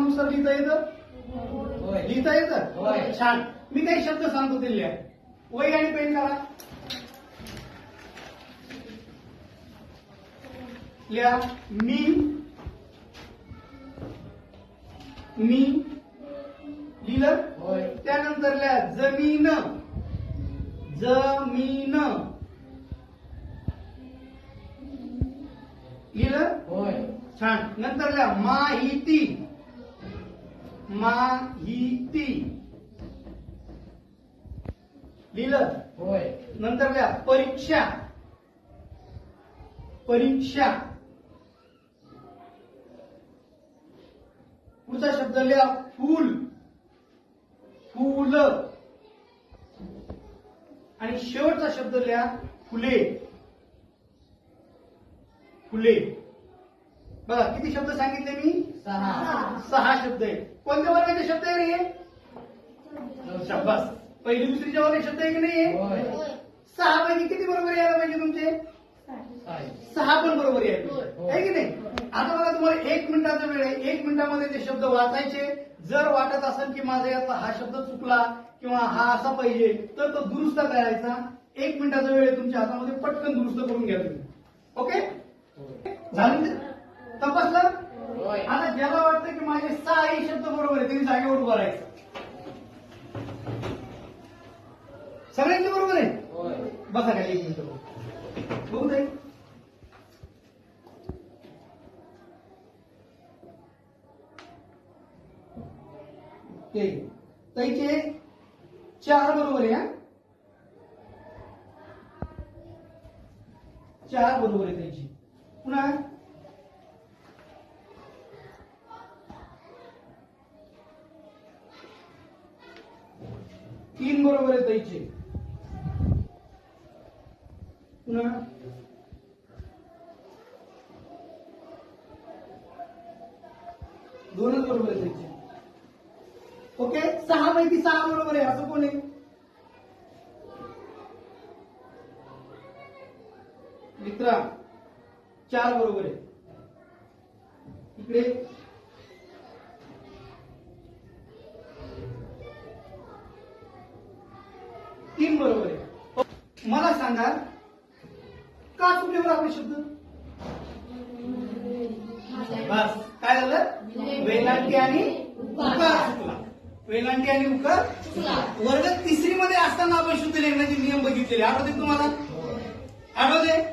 नियमानुसार लिहिता येतं? होय. लिहिता येतं? होय. छान. मी काही शब्द सांगतो ते लिहा वही आणि पेन करा लिहा. मी. मी. लिहिलं? होय. त्यानंतर लिहा. जमीन. जमीन. लिहिलं? होय. छान. नंतर लिहा. माहिती. माहिती लिहिलं? होय. नंतर लिहा परीक्षा. परीक्षा. पुढचा शब्द लिहा. फूल. फूल. आणि शेवटचा शब्द लिहा. फुले. फुले. बघा किती शब्द सांगितले मी? सहा. सहा. शब्द आहे कोणत्या वर्गाचे शब्द आहे रे हे? शाबास पहिली दुसरीच्या वर्गाचे शब्द आहे की नाही हे? सहा पैकी किती बरोबर यायला पाहिजे तुमचे? सहा पण बरोबर यायला. आहे की नाही? आता बघा तुम्हाला एक मिनिटाचा वेळ आहे. एक मिनिटामध्ये ते शब्द वाचायचे. जर वाटत असेल की माझा यातला हा शब्द चुकला किंवा हा असा पाहिजे तर तो दुरुस्त करायचा. एक मिनिटाचा वेळ आहे तुमच्या हातामध्ये. पटकन दुरुस्त करून घ्या तुम्ही. ओके? झालं? तपासलं? आता ज्याला वाटतं की माझे सहाही शब्द बरोबर आहे त्यांनी जागेवर उभं राहायचं. सगळ्यांचे बरोबर आहे? बसा खाली एक मिनिट बघू. ताई. ते ताईचे चार बरोबर आहे हा? चार बरोबर आहे ताईची. पुन्हा तीन बरोबर आहे ताईचे पुन्हा दोनच बरोबर आहे त्याचे ओके सहा पैकी सहा बरोबर आहे असं कोण आहे मित्रा चार बरोबर आहे. इकडे. तीन बरोबर आहे. मला सांगा का चुकले बरं आपले शब्द? बस. काय झालं? वेलांटी आणि उकार चुकला. वेलांटी आणि उकार वर्ग तिसरी मध्ये असताना आपण शुद्ध लेखनाचे नियम बघितलेले. आठवते तुम्हाला? आठवते?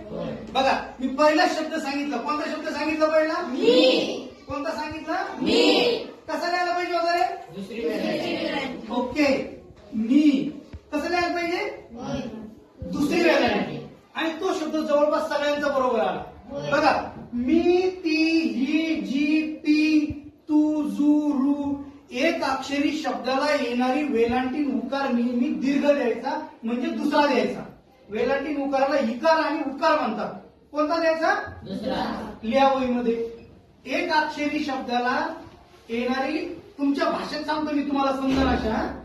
बघा मी पहिला शब्द सांगितला. कोणता शब्द सांगितला पहिला? मी. कोणता सांगितला? मी. कसा लिहायला पाहिजे होता रे दुसरी वेळ ओके. मी. कसं लिहायला पाहिजे? दुसरी वेलांटी आणि तो शब्द जवळपास सगळ्यांचा बरोबर आला. बघा मी ती ही जी ती तू जू रू एक अक्षरी शब्दाला येणारी वेलांटी उकार नेहमी दीर्घ द्यायचा म्हणजे दुसरा द्यायचा. वेलांटी उकाराला इकार आणि उकार म्हणतात. कोणता द्यायचा? दुसरा. लिहा वहीमध्ये एक अक्षरी शब्दाला येणारी तुमच्या भाषेत सांगतो मी तुम्हाला समजा अशा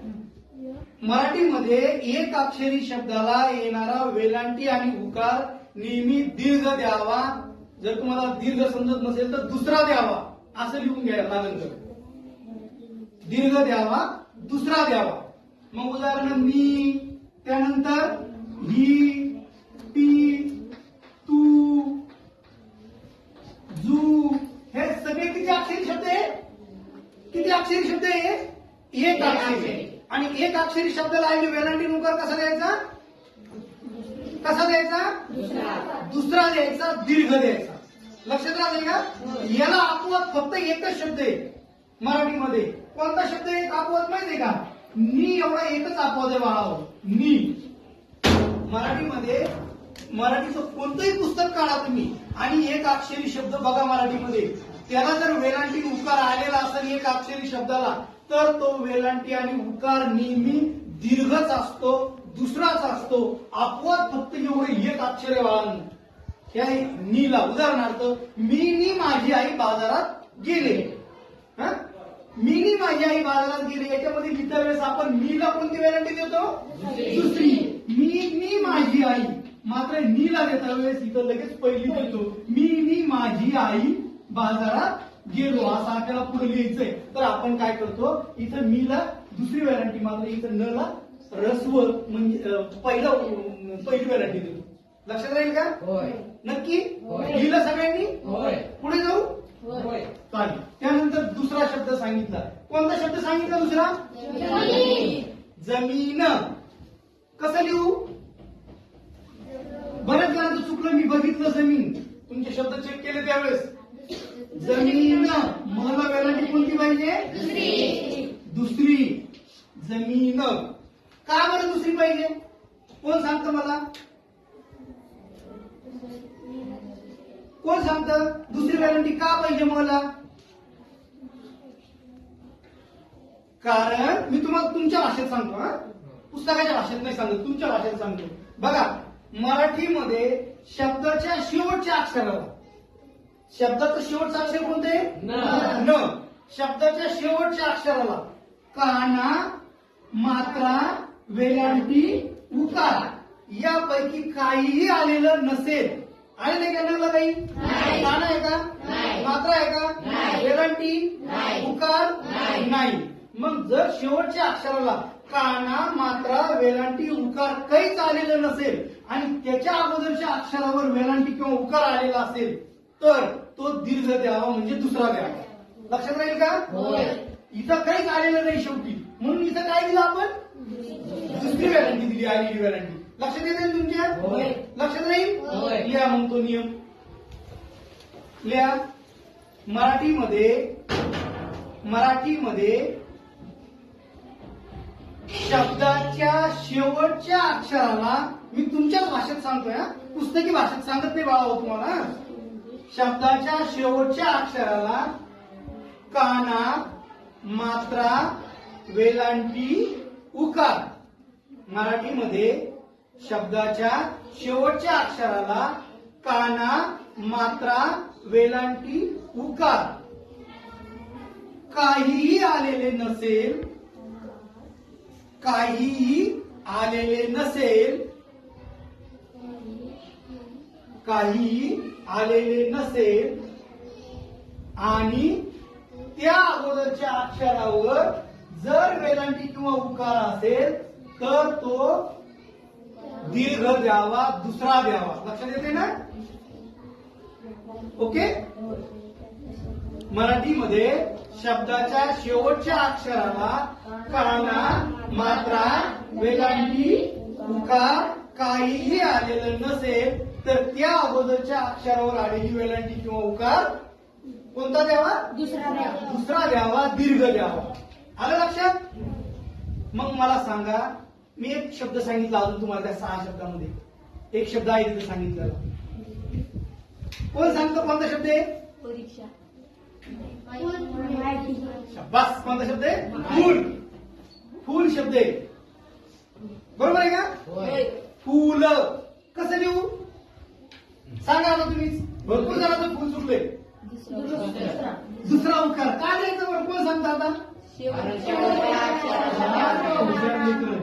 मराठीमध्ये एक अक्षरी शब्दाला येणारा वेलांटी आणि उकार नेहमी दीर्घ द्यावा. जर तुम्हाला दीर्घ समजत नसेल तर दुसरा द्यावा. असं लिहून घ्या त्यानंतर दीर्घ द्यावा दुसरा द्यावा. मग उदाहरण मी त्यानंतर ही ती तू जू हे सगळे किती अक्षरी शब्द आहे? किती अक्षरी शब्द आहे एक अक्षरी. आणि एक अक्षरी शब्दाला आहे वेलांटी नुकार कसा द्यायचा कसा द्यायचा दुसरा. द्यायचा दीर्घ द्यायचा लक्षात राहते का? याला अपवाद फक्त एकच शब्द आहे मराठीमध्ये. कोणता शब्द एक अपवाद माहितीये का? नी एवढा एकच अपवाद आहे बाळावर नी. मराठीमध्ये मराठीचं कोणतंही पुस्तक काढा तुम्ही. आणि एक अक्षरी शब्द बघा मराठीमध्ये. त्याला जर वेलांटी उकार आलेला असेल एक अक्षरी शब्दाला तर तो वेलांटी आणि उकार नेहमी दीर्घच असतो दुसराच असतो आपोआप फक्त एवढे एक अक्षरे वाहन बाळांनो नीला. उदाहरणार्थ मी नी माझी आई बाजारात गेले. हा? मी नी माझी आई बाजारात गेले. याच्यामध्ये लिहिता वेळेस आपण नीला कोणती वेलांटी देतो? दुसरी. मी नी माझी आई. मात्र नीला देता वेळेस इथं लगेच पहिली देतो. मी नी माझी आई बाजारात गेलो असं आपल्याला पुढे लिहायचंय. तर आपण काय करतो इथं मीला दुसरी व्हॅरायटी मात्र इथं न ला रस्व म्हणजे पहिलं पहिली व्हॅरायटी देतो. लक्षात राहील का? होय. नक्की? होय. लिहिलं सगळ्यांनी? होय. पुढे जाऊ? होय. चालेल. त्यानंतर दुसरा शब्द सांगितला. कोणता शब्द सांगितला दुसरा? जमीन. कसं लिहू? बऱ्याच जणांचं चुकलं मी बघितलं जमीन. तुमचे शब्द चेक केले त्यावेळेस. जमीन मला व्हॅरायटी कोणती पाहिजे? दुसरी. जमीन. का बरं दुसरी पाहिजे? कोण सांगतं मला? कोण सांगतं? दुसरी व्हॅरायटी का पाहिजे मला? कारण मी तुम्हाला तुमच्या भाषेत सांगतो हा. पुस्तकाच्या भाषेत नाही सांगतो तुमच्या भाषेत सांगतो. बघा मराठीमध्ये शब्दाच्या शेवटच्या अक्षराला शब्दाचं शेवटचं अक्षर कोणतं आहे न. न शब्दाच्या शेवटच्या अक्षराला काना मात्रा वेलांटी उकार यापैकी काहीही आलेलं नसेल आले नाही करण्याला काही. काना आहे का नाही. मात्रा आहे का नाही. वेलांटी नाही. उकार नाही. नाही मग जर शेवटच्या अक्षराला काना मात्रा वेलांटी उकार काहीच आलेलं नसेल आणि त्याच्या अगोदरच्या अक्षरावर वेलांटी किंवा उकार आलेला असेल तर तो दीर्घ द्यावा म्हणजे दुसरा द्यावा लक्षात राहील का. इथं काहीच आलेलं नाही शेवटी म्हणून इथं काय दिलं आपण दुसरी व्हॅरंटी दिली आलेली व्हॅरंटी लक्षात येते तुमच्या. लक्षात राहील. लिहा मग तो नियम लिहा मराठीमध्ये मराठीमध्ये शब्दाच्या शेवटच्या अक्षराला मी तुमच्याच भाषेत सांगतोय. पुस्तकी भाषेत सांगत नाही बाळा हो तुम्हाला. शब्दाच्या शेवटच्या अक्षराला काना मात्रा वेलांटी उकार. मराठीमध्ये शब्दाच्या शेवटच्या अक्षराला काना मात्रा वेलांटी उकार. काहीही आलेले नसेल काहीही आलेले नसेल काहीही आलेले नसेल आणि त्या अगोदरच्या अक्षरावर जर वेलांटी किंवा उकार असेल तर तो दीर्घ द्यावा दुसरा द्यावा. लक्षात येते ना? ओके? मराठीमध्ये शब्दाच्या शेवटच्या अक्षराला काना मात्रा वेलांटी उकार काहीही आलेलं नसेल तर त्या अगोदरच्या अक्षरावर आलेली वेलांटी किंवा उकार कोणता द्यावा? दुसरा द्यावा. दुसरा द्यावा दीर्घ द्यावा. आलं लक्षात? मग मला सांगा मी एक शब्द सांगितला अजून तुम्हाला त्या सहा शब्दामध्ये. एक शब्द आहे तिथे सांगितलेला. कोण सांगतो कोणता शब्द आहे? परीक्षा. शाबास. कोणता शब्द आहे? फूल. फूल शब्द आहे. बरोबर आहे का? फूल. कसं लिहू सांगा आता तुम्ही. भरपूर जणांचं फुल चुकले दुसरा उकार काय लिहायचं बरं? कोण सांगता आता? हुशार मित्र.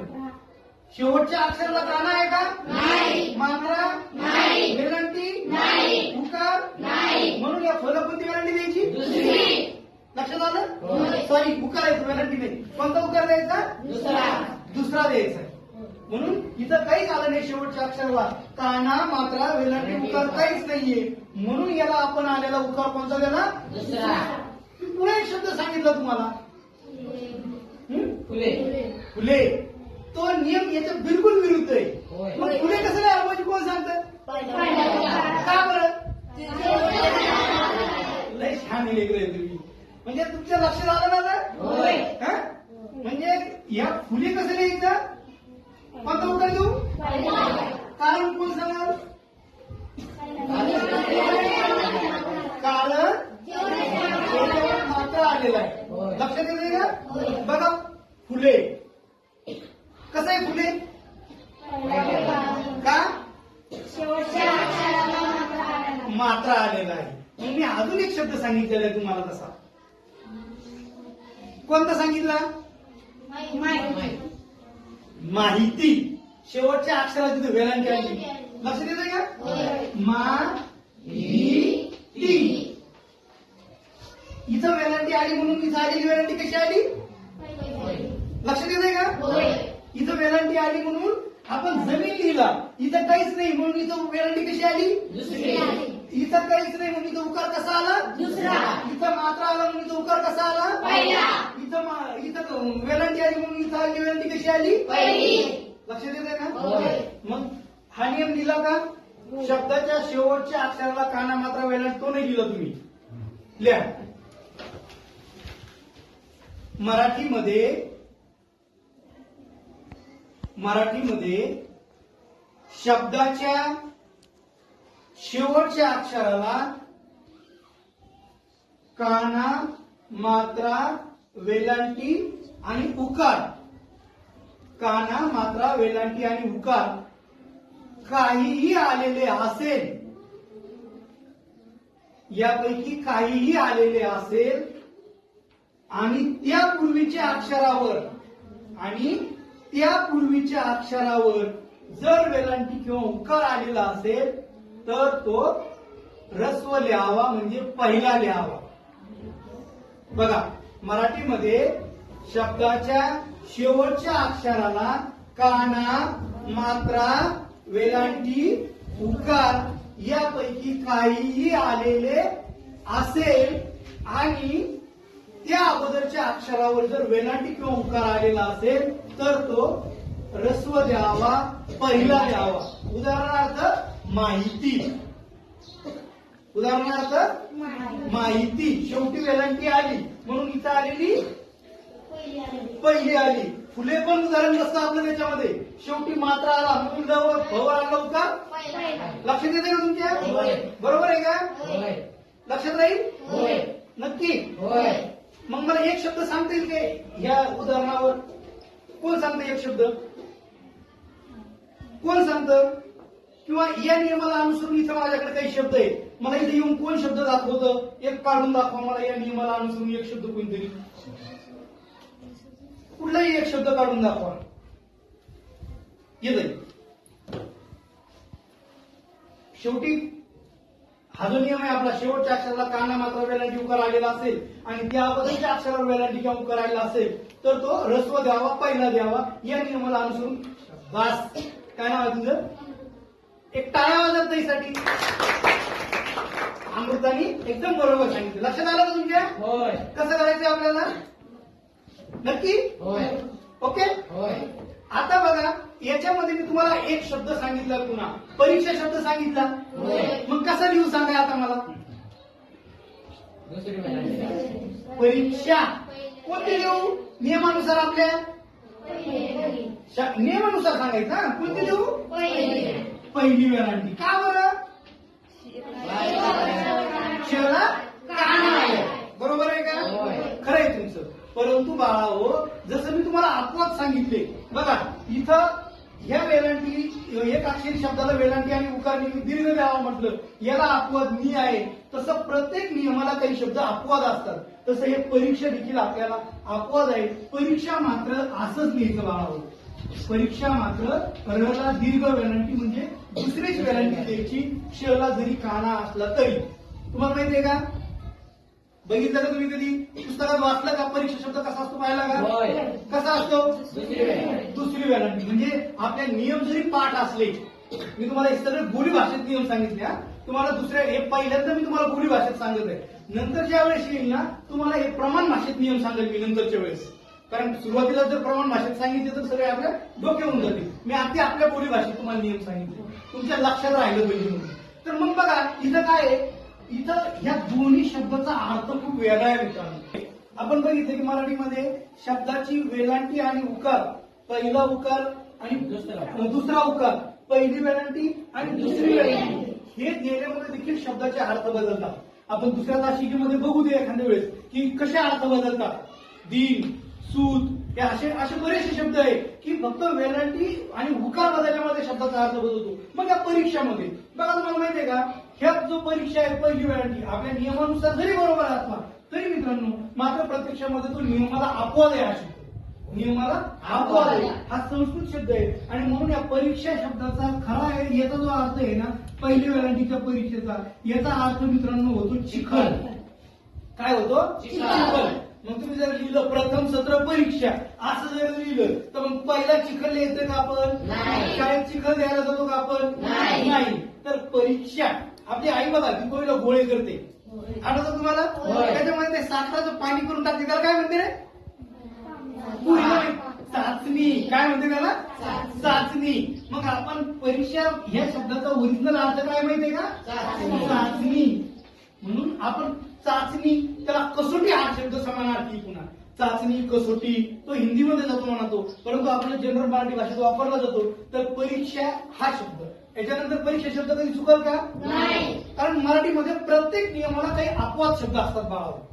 शेवटच्या अक्षराला काना आहे का? नाही. मात्रा नाही. वेलांटी नाही. उकार नाही. म्हणून या फळ कोणती वेलांटी द्यायची? दुसरी. लक्षात आलं. सॉरी उकार आहे वेलांटी नाही कोणता उकार द्यायचा? दुसरा. दुसरा द्यायचा. म्हणून इथं काहीच आलं नाही शेवटच्या अक्षराला. काना मात्रा वेलांटी उकार काहीच नाहीये. म्हणून याला आपण आलेला उकार कोणता दिला दुसरा. पुढे एक शब्द सांगितला तुम्हाला. हं? फुले. फुले. तो नियम याच्या बिलकुल विरुद्ध आहे. मग फुले कसं नाही म्हणजे कोण सांगतं? का बरं? लय छान लेकर तुम्ही. म्हणजे तुमच्या लक्षात आलं ना? होय. हं? म्हणजे या फुले कसं लिहायचं कोणता उतर देऊ? कारण कोण सांगाल? कारण मात्र आलेला आहे. होय. लक्षात येते का? बघा फुले. कसं आहे फुले? का? मात्र आलेला आहे. मग मी अजून एक शब्द सांगितलेला आहे तुम्हाला तसा. कोणता सांगितला? माहिती शेवटच्या अक्षरात तिथे वेलांटी आली लक्ष देत का. मा ती इथं वेलांटी आली म्हणून इथं आलेली वेलांटी कशी आली लक्ष देत का. इथं वेलांटी आली म्हणून आपण जमीन लिहिला इथं काहीच नाही म्हणून इथं वेलांटी कशी आली. इथं काहीच नाही म्हणून इथं उकार कसा आला दुसरा. इथं मात्रा आला म्हणून इथं उकार कसा आला. इथं मा- इथं वेलांटी आली म्हणून इथं आली वेलांटी कशी आली? पहिली. लक्ष देत का? होय. मग हा नियम दिला का? शब्दाच्या शेवटच्या अक्षराला काना मात्रा वेलांटी तो नाही दिला तुम्ही. लिहा. मराठीमध्ये मराठीमध्ये शब्दाच्या शेवटच्या अक्षराला काना मात्रा वेलांटी आणि उकार काना मात्रा वेलांटी आणि उकार काहीही आलेले असेल यापैकी काहीही आलेले असेल आणि त्यापूर्वीच्या अक्षरावर आणि त्यापूर्वीच्या अक्षरावर जर वेलांटी किंवा उकार आलेला असेल तर तो रस्व लिहावा म्हणजे पहिला लिहावा. बघा मराठीमध्ये शब्दाच्या शेवटच्या अक्षराला काना मात्रा वेलांटी उकार यापैकी काहीही आलेले असेल आणि त्या अगोदरच्या अक्षरावर जर वेलांटी किंवा उकार आलेला असेल तर तो रस्व द्यावा पहिला द्यावा. उदाहरणार्थ माहिती. उदाहरणार्थ माहिती. शेवटी वेलांटी आली. म्हणून इथं आलेली पहिली आली. फुले पण उदाहरण नसतं आपलं त्याच्यामध्ये. शेवटी मात्रा आला. म्हणून जवळ भवर आला उकार लक्षात येते का तुमच्या. बरोबर आहे का? लक्षात राहील? नक्की? मग मला एक शब्द सांगता येईल काय ह्या उदाहरणावर. कोण सांगतं एक शब्द? कोण सांगतं? किंवा या नियमाला अनुसरून इथे माझ्याकडे काही शब्द आहे मला इथे येऊन कोण शब्द दाखवतं? एक काढून दाखवा मला या नियमाला अनुसरून एक शब्द कोणतरी. कुठलाही एक शब्द काढून दाखवा. येत शेवटी हा जो नियम आहे आपला शेवटच्या अक्षराला काना मात्र वेलांटी उकार आलेला असेल आणि त्या अगोदरच्या अक्षरावर वेलांटी किंवा उकार आलेला असेल तर तो रस्व द्यावा पहिला द्यावा या नियमाला अनुसरून बास. काय नाव आहे तुझं? एक टाळ्या वाजत त्यासाठी अमृतानी एकदम बरोबर सांगितलं. लक्षात आलं का तुमच्या? कसं करायचं आपल्याला? नक्की? ओके? आता बघा याच्यामध्ये मी तुम्हाला एक शब्द सांगितला पुन्हा. परीक्षा शब्द सांगितला. मग कसा लिहू सांगा आता मला? परीक्षा. कोणती लिहू? नियमानुसार आपल्या? नियमानुसार सांगायचं कोणती लिहू? पहिली वेलांटी का बरं? शहरा बरोबर आहे का? खरं आहे तुमचं. परंतु बाळा हो जसं मी तुम्हाला अपवाद सांगितले बघा इथं ह्या वेलांटी एक अक्षरी शब्दाला वेलांटी आणि उकारणी दीर्घ द्यावा म्हटलं. याला अपवाद मी आहे. तसं प्रत्येक नियमाला काही शब्द अपवाद असतात. तसं हे परीक्षा देखील आपल्याला अपवाद आहे. परीक्षा मात्र असंच लिहायचं बाळा परीक्षा मात्र रला दीर्घ वेलांटी म्हणजे दुसरीच वेलांटी द्यायची शला जरी काना असला तरी. तुम्हाला माहितीये का? बघितलं का तुम्ही कधी? पुस्तकात वाचलं का? परीक्षा शब्द कसा असतो पाहिला का? कसा असतो? दुसरी वेलांटी म्हणजे आपले नियम जरी पाठ असले मी तुम्हाला सगळे बोली भाषेत नियम सांगितले तुम्हाला दुसऱ्या हे पहिल्यांदा मी तुम्हाला बोली भाषेत सांगत आहे. नंतरच्या वेळेस येईल ना तुम्हाला हे प्रमाण भाषेत नियम सांगेल मी नंतरच्या वेळेस. कारण सुरुवातीला जर प्रमाण भाषेत सांगितले तर सगळे आपल्या डोके होऊन जातील. मी आधी आपल्या बोली भाषेत तुम्हाला नियम सांगितले. तुमच्या लक्षात राहिलं पाहिजे म्हणून. तर मग बघा इथं काय आहे? इथं ह्या दोन्ही शब्दाचा अर्थ खूप वेगळा आहे मित्रांनो. आपण बघितलं की मराठीमध्ये शब्दाची वेलांटी आणि उकार पहिला उकार आणि दुसरा. दुसरा उकार पहिली वेलांटी आणि दुसरी वेलांटी. हे देण्यामध्ये देखील शब्दाचे अर्थ बदलतात. आपण दुसऱ्या ताशिकेमध्ये बघू दे एखाद्या वेळेस की कसे अर्थ बदलतात. दिन सूत हे असे असे बरेचसे शब्द आहे की फक्त वेलांटी आणि उकार बदलण्यामध्ये शब्दाचा अर्थ बदलतो. मग या परीक्षामध्ये बघा तुम्हाला माहितीये का ह्या जो परीक्षा आहे पहिली वेळाची आपल्या नियमानुसार जरी बरोबर असला तरी मित्रांनो मात्र प्रत्यक्षामध्ये तो नियमाला अपवाद आहे हा शब्द. नियमाला अपवाद आहे. हा संस्कृत शब्द आहे. आणि म्हणून या परीक्षा शब्दाचा खरा आहे याचा जो अर्थ आहे ना पहिली वेळांटीच्या परीक्षेचा याचा अर्थ मित्रांनो होतो चिखल. काय होतो? चिखल. मग तुम्ही जर लिहिलं प्रथम सत्र परीक्षा असं जर लिहिलं तर मग पहिला चिखल लिहायचं का आपण? नाही. शाळेत चिखल द्यायला जातो का आपण? नाही. तर परीक्षा. आपली आई बघा ती कोणीला गोळे करते. आठवतं तुम्हाला. त्याच्यामध्ये ते साखराचं पाणी करून टाकते त्याला काय म्हणते रे. चाचणी. काय म्हणते त्याला? चाचणी. चाचणी. मग आपण परीक्षा ह्या शब्दाचा ओरिजिनल अर्थ काय माहितीये का? चाचणी. म्हणून आपण चाचणी त्याला कसोटी हा शब्द समानार्थी पुन्हा. चाचणी कसोटी तो हिंदीमध्ये जातो म्हणतो. परंतु आपल्या जनरल मराठी भाषेत वापरला जातो तर परीक्षा हा शब्द. याच्यानंतर परीक्षा शब्द कधी चुकल का? नाही. कारण मराठीमध्ये प्रत्येक नियमाला काही अपवाद शब्द असतात बाळावर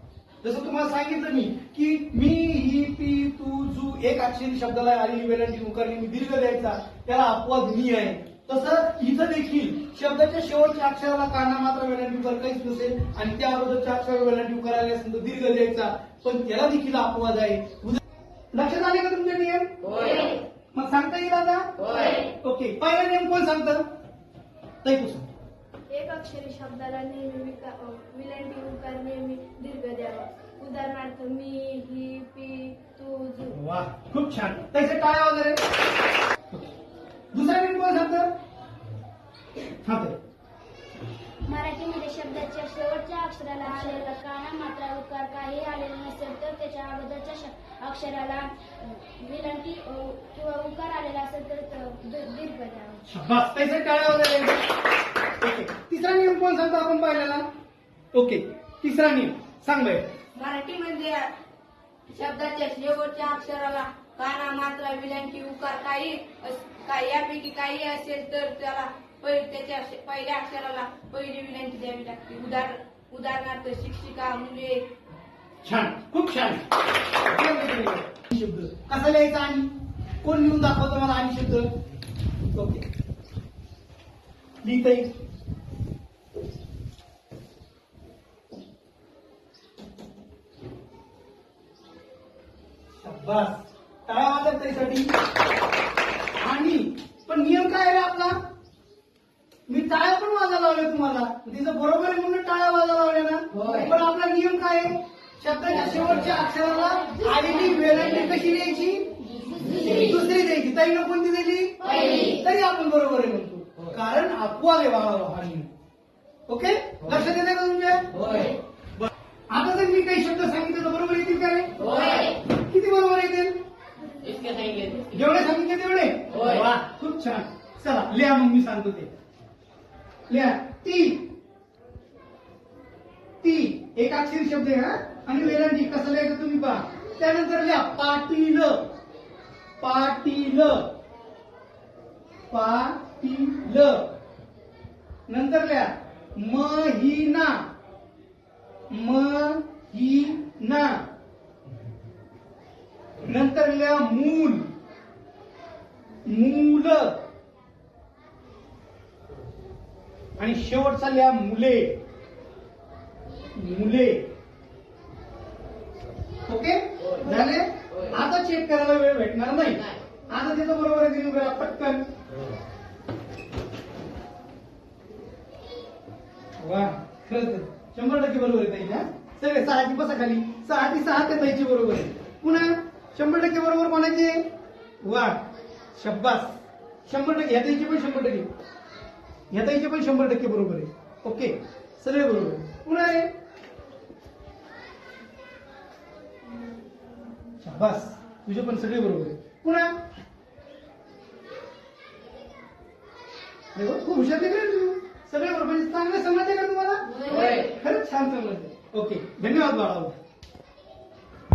जसं तुम्हाला सांगितलं मी की मी ही ती तू जू एक अक्षरी शब्दाला आली वेलांटी उकारली मी दीर्घ द्यायचा त्याला अपवाद मी आहे. तसं इथं देखील शब्दाच्या शेवटच्या अक्षराला काना मात्र वेलांटी उकार काहीच नसेल आणि त्या अगोदरच्या अक्षर वेलांटी उकार आले असेल तर दीर्घ द्यायचा पण त्याला देखील अपवाद आहे. लक्षात आले का तुमचे नियम? होय. मग सांगता येईल आता? होय. ओके. पहिला नियम कोण सांगतं? ताई तू सांग एक अक्षरी शब्दाला नेहमी विलंटी उकार नेहमी दीर्घ द्यावा. उदाहरणार्थ मी ही पी तू वा खूप छान. त्याचे टाळ्या वगैरे? दुसरा नियम कोण सांगतं? हा ताई. मराठीमध्ये शब्दाच्या शेवटच्या अक्षराला आलेला काना मात्रा उकार काही आलेला नसेल तर त्याच्या अगोदरच्या अक्षराला विलंटी किंवा उकार आलेला असेल तर दीर्घ द्यावा तिसरा नियम कोण सांगतो आपण पाहिलेला? ओके. तिसरा नियम. सांग मराठीमध्ये शब्दाच्या शेवटच्या अक्षराला काना मात्रा विलांटी उकार काही काही यापैकी काही असेल तर त्याला त्याच्या पहिल्या अक्षराला पहिली विलांटी द्यावी लागते. उदाहर उदाहरणार्थ शिक्षिका मुले. छान. खूप छान. शब्द. कसा लिहायचा आणि कोण लिहून दाखवतो मला आणि शब्द? ओके. लिहिता येईल. शाबास टाळा वाजत त्यासाठी आणि पण नियम काय आहे आपला? मी टाळ्या पण वाजा लावल्या तुम्हाला. तिचं बरोबर आहे म्हणून टाळ्या वाजा लावल्या ना. पण आपला नियम काय आहे? शब्दाच्या शेवटच्या अक्षराला आलेली वेळांटी कशी द्यायची? दुसरी द्यायची. ताईनं कोणती दिली? पहिली. तरी आपण बरोबर आहे म्हणतो. कारण अपवाद आहे बाबा हा नियम. ओके? लक्षात येते का तुमच्या. आता जर मी काही शब्द सांगितले तर बरोबर येतील का रे? किती बरोबर इतके सांगितले जेवढे सांगितले तेवढे? होय. वा खूप छान. चला लिहा मग मी सांगतो ते. लिहा. ती. ती. एक अक्षरी शब्द आहे हा? आणि वेलांटी कसं लिहायचं तुम्ही पहा. त्यानंतर लिहा पाटील. पाटील. पाटील. नंतर लिहा महिना. महिना. नंतर लिहा मूल. मूल. आणि शेवटचा लिहा मुले. मुले. ओके? झाले? आता चेक करायला वेळ भेटणार नाही. आता त्याचं बरोबर आहे दिली वेळा पटकन. वा खरंच शंभर टक्के बरोबर आहे ताई ना सगळे सहाची बसा खाली. सहा ती सहा ते ताईची बरोबर आहे. पुन्हा शंभर टक्के बरोबर कोणाचे वा शब्बास. शंभर टक्के ह्या ताईची पण शंभर टक्के. ह्या ताईचे पण शंभर टक्के बरोबर आहे. ओके सगळे बरोबर आहे. पुन्हा रे शब्बास तुझे पण सगळे बरोबर आहे. पुन्हा खूप हुशार आहे का तू. सगळे बरोबर आहे. चांगलं समजते का तुम्हाला. खरंच छान समजते ओके धन्यवाद बाळा